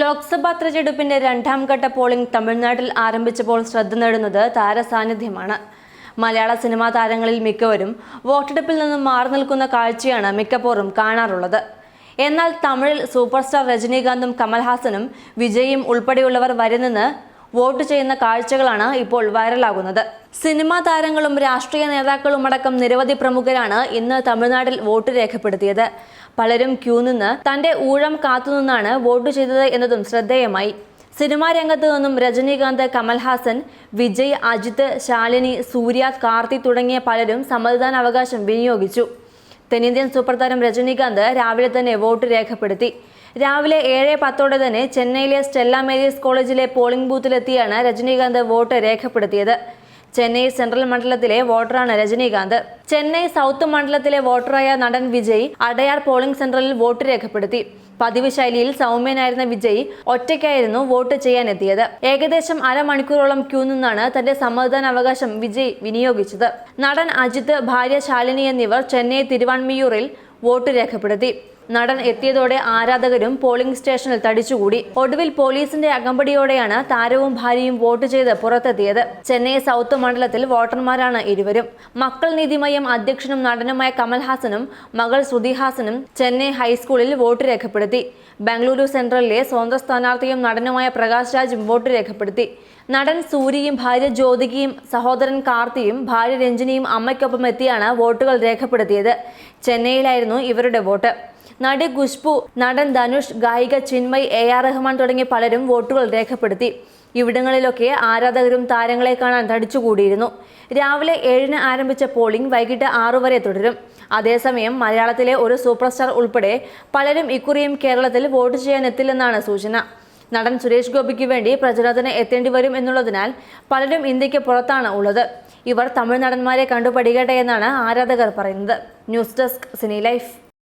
ലോക്സഭാ തെരഞ്ഞെടുപ്പിന്റെ രണ്ടാം ഘട്ട പോളിംഗ് തമിഴ്നാട്ടിൽ ആരംഭിച്ചപ്പോൾ ശ്രദ്ധ നേടുന്നത് താരസാന്നിധ്യമാണ്. മലയാള സിനിമാ താരങ്ങളിൽ മിക്കവരും വോട്ടെടുപ്പിൽ നിന്നും മാറി നിൽക്കുന്ന കാഴ്ചയാണ് മിക്കപ്പോഴും കാണാറുള്ളത്. എന്നാൽ തമിഴിൽ സൂപ്പർസ്റ്റാർ രജനീകാന്തും കമൽഹാസനും വിജയും ഉൾപ്പെടെയുള്ളവർ വരുന്നെന്ന് വോട്ട് ചെയ്യുന്ന കാഴ്ചകളാണ് ഇപ്പോൾ വൈറലാകുന്നത്. സിനിമാ താരങ്ങളും രാഷ്ട്രീയ നേതാക്കളും അടക്കം നിരവധി പ്രമുഖരാണ് ഇന്ന് തമിഴ്നാട്ടിൽ വോട്ട് രേഖപ്പെടുത്തിയത്. പലരും ക്യൂ നിന്ന് തന്റെ ഊഴം കാത്തുനിന്നാണ് വോട്ട് ചെയ്തത് എന്നതും ശ്രദ്ധേയമായി. സിനിമാ രംഗത്ത് നിന്നും രജനീകാന്ത് കമൽഹാസൻ വിജയ് അജിത് ശാലിനി സൂര്യ കാർത്തി തുടങ്ങിയ പലരും സമ്മതിദാനാവകാശം വിനിയോഗിച്ചു. തെന്നിന്ത്യൻ സൂപ്പർ താരം രജനീകാന്ത് രാവിലെ തന്നെ വോട്ട് രേഖപ്പെടുത്തി. രാവിലെ ഏഴ് പത്തോടെ തന്നെ ചെന്നൈയിലെ സ്റ്റെല്ല മേരീസ് കോളേജിലെ പോളിംഗ് ബൂത്തിലെത്തിയാണ് രജനീകാന്ത് വോട്ട് രേഖപ്പെടുത്തിയത്. ചെന്നൈ സെൻട്രൽ മണ്ഡലത്തിലെ വോട്ടറാണ് രജനീകാന്ത്. ചെന്നൈ സൗത്ത് മണ്ഡലത്തിലെ വോട്ടറായ നടൻ വിജയ് അടയാർ പോളിംഗ് സെന്ററിൽ വോട്ട് രേഖപ്പെടുത്തി. പതിവ് ശൈലിയിൽ സൗമ്യനായിരുന്ന വിജയ് ഒറ്റയ്ക്കായിരുന്നു വോട്ട് ചെയ്യാനെത്തിയത്. ഏകദേശം അരമണിക്കൂറോളം ക്യൂ നിന്നാണ് തന്റെ സമ്മതിദാനാവകാശം വിജയ് വിനിയോഗിച്ചത്. നടൻ അജിത് ഭാര്യ ശാലിനി എന്നിവർ ചെന്നൈ തിരുവാൻമിയൂറിൽ വോട്ട് രേഖപ്പെടുത്തി. നടൻ എത്തിയതോടെ ആരാധകരും പോളിംഗ് സ്റ്റേഷനിൽ തടിച്ചുകൂടി. ഒടുവിൽ പോലീസിന്റെ അകമ്പടിയോടെയാണ് താരവും ഭാര്യയും വോട്ട് ചെയ്ത് പുറത്തെത്തിയത്. ചെന്നൈ സൗത്ത് മണ്ഡലത്തിൽ വോട്ടർമാരാണ് ഇരുവരും. മക്കൾ നീതിമയം അധ്യക്ഷനും നടനുമായ കമൽഹാസനും മകൾ ശ്രുതിഹാസനും ചെന്നൈ ഹൈസ്കൂളിൽ വോട്ട് രേഖപ്പെടുത്തി. ബംഗളൂരു സെൻട്രലിലെ സ്വന്തം സ്ഥാനാർത്ഥിയും നടനുമായ പ്രകാശ് രാജും വോട്ട് രേഖപ്പെടുത്തി. നടൻ സൂര്യയും ഭാര്യ ജ്യോതികയും സഹോദരൻ കാർത്തിയും ഭാര്യ രഞ്ജിനിയും അമ്മയ്ക്കൊപ്പം എത്തിയാണ് വോട്ടുകൾ രേഖപ്പെടുത്തിയത്. ചെന്നൈയിലായിരുന്നു ഇവരുടെ വോട്ട്. നടി ഖുഷ്ബു നടൻ ധനുഷ് ഗായിക ചിന്മയ് എ ആർ റഹ്മാൻ തുടങ്ങിയ പലരും വോട്ടുകൾ രേഖപ്പെടുത്തി. ഇവിടങ്ങളിലൊക്കെ ആരാധകരും താരങ്ങളെ കാണാൻ തടിച്ചുകൂടിയിരുന്നു രാവിലെ ഏഴിന് ആരംഭിച്ച പോളിംഗ് വൈകിട്ട് ആറു വരെ തുടരും. അതേസമയം മലയാളത്തിലെ ഒരു സൂപ്പർ സ്റ്റാർ ഉൾപ്പെടെ പലരും ഇക്കുറിയും കേരളത്തിൽ വോട്ട് ചെയ്യാൻ എത്തില്ലെന്നാണ് സൂചന. നടൻ സുരേഷ് ഗോപിക്ക് വേണ്ടി പ്രചരണത്തിന് എത്തേണ്ടി വരും എന്നുള്ളതിനാൽ പലരും ഇന്ത്യയ്ക്ക് പുറത്താണ് ഉള്ളത്. ഇവർ തമിഴ് നടന്മാരെ കണ്ടുപഠിക്കട്ടെ എന്നാണ് ആരാധകർ പറയുന്നത്. News desk cine life.